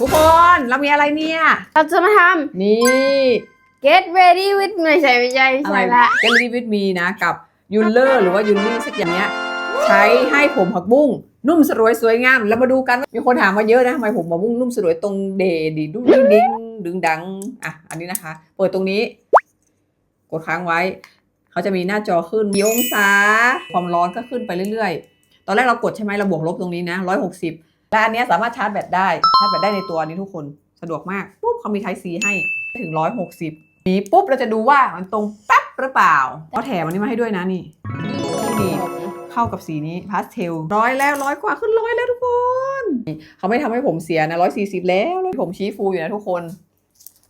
ทุกคนเรามีอะไรเนี่ย เราจะมาทนี่ำ get ready with ไม่ใช่ไม่ใช่ไม่อะไรใช่ละ เกลลี่วิตมีนะกับยูเลอร์หรือว่ายูลี่สักอย่างเนี้ยใช้ให้ผมผักบุ้งนุ่มสรวยสวยงามแล้วมาดูกันว่ามีคนถามมาเยอะนะทำไมผมผักบุ้งนุ่มสรวยตรงเดดีดุ้งดิ้งดิ้งดึงดังอะอันนี้นะคะ เปิดตรงนี้ กดค้างไว้ เขาจะมีหน้าจอขึ้นมีองศาความร้อนก็ขึ้นไปเรื่อยๆ ตอนแรกเรากดใช่ไหมเราบวกลบตรงนี้นะร้อยหกสิบ และอันเนี้ยสามารถชาร์จแบตได้ชาร์จแบตได้ในตัวนี้ทุกคนสะดวกมากปุ๊บเขามีไทซีให้ถึงร้อยหกสิบนี้ปุ๊บเราจะดูว่ามันตรงปั๊บหรือเปล่าเขาแถมอันนี้มาให้ด้วยนะนี่นี่เข้ากับสีนี้พาสเทลร้อยแล้วร้อยกว่าขึ้นร้อยแล้วทุกคนนี่เขาไม่ทำให้ผมเสียนะร้อยสี่สิบแล้วผมชี้ฟูอยู่นะทุกคน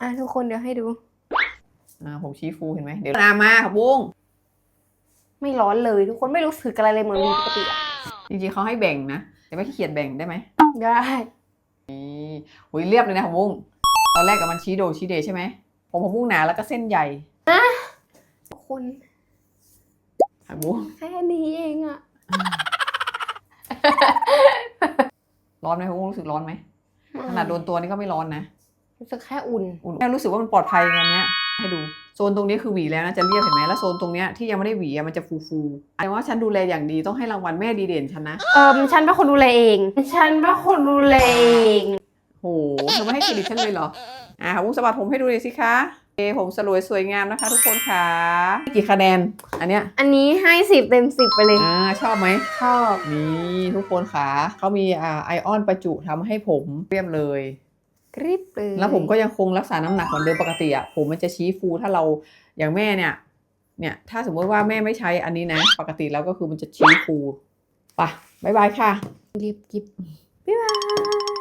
อะทุกคนเดี๋ยวให้ดูอ่าผมชี้ฟูเห็นไหมเดี๋ยวนามาครับบุ้งไม่ร้อนเลยทุกคนไม่รู้สึกอะไรเลยเหมือนปกติอะจริงๆเขาให้แบ่งนะ แต่ไม่ขี้เกียจแบ่งได้ไหมได้นี่หุยเรียบเลยนะครับบุ้งตอนแรกกับมันชี้โดชี้เดใช่ไหมผมผมบุ้งหนาแล้วก็เส้นใหญ่ทุกคนครับบุ้งแค่นี้เองอะร้อนไหมครับบุ้งรู้สึกร้อนไหมขนาดโดนตัวนี่ก็ไม่ร้อนนะรู้สึกแค่อุ่นอุ่นแม่รู้สึกว่ามันปลอดภัยไงอันเนี้ยให้ดู โซนตรงนี้คือหวีแล้วนะจะเรียบเห็นไหมแล้วโซนตรงเนี้ยที่ยังไม่ได้หวีอะมันจะฟูฟูๆแต่ว่าฉันดูแลอย่างดีต้องให้รางวัลแม่ดีเด่นฉันนะเอิมฉันเป็นคนดูแลเอง ฉันเป็นคนดูแลเองโหเธอไม่ให้เครดิตฉันเลยเหรออ่าวุ้งสะบัดผมให้ดูเลยสิคะเอผมสลวยสวยงามนะคะ ทุกคนค่ะกี่คะแนนอันเนี้ยอันนี้ให้สิบเต็มสิบไปเลยอ่าชอบไหมชอบนี่ทุกคนค่ะเขามีอ่าไอออนประจุทำให้ผมเรียบเลย กริบเลยแล้วผมก็ยังคงรักษาน้ำหนักเหมือนเดิมปกติอะผมมันจะชี้ฟูถ้าเราอย่างแม่เนี่ย เนี่ย ถ้าสมมติว่าแม่ไม่ใช้อันนี้นะ ปกติแล้วก็คือมันจะชี้ฟูไปะบ๊ายบายค่ะ รีบกิบบ๊ายบาย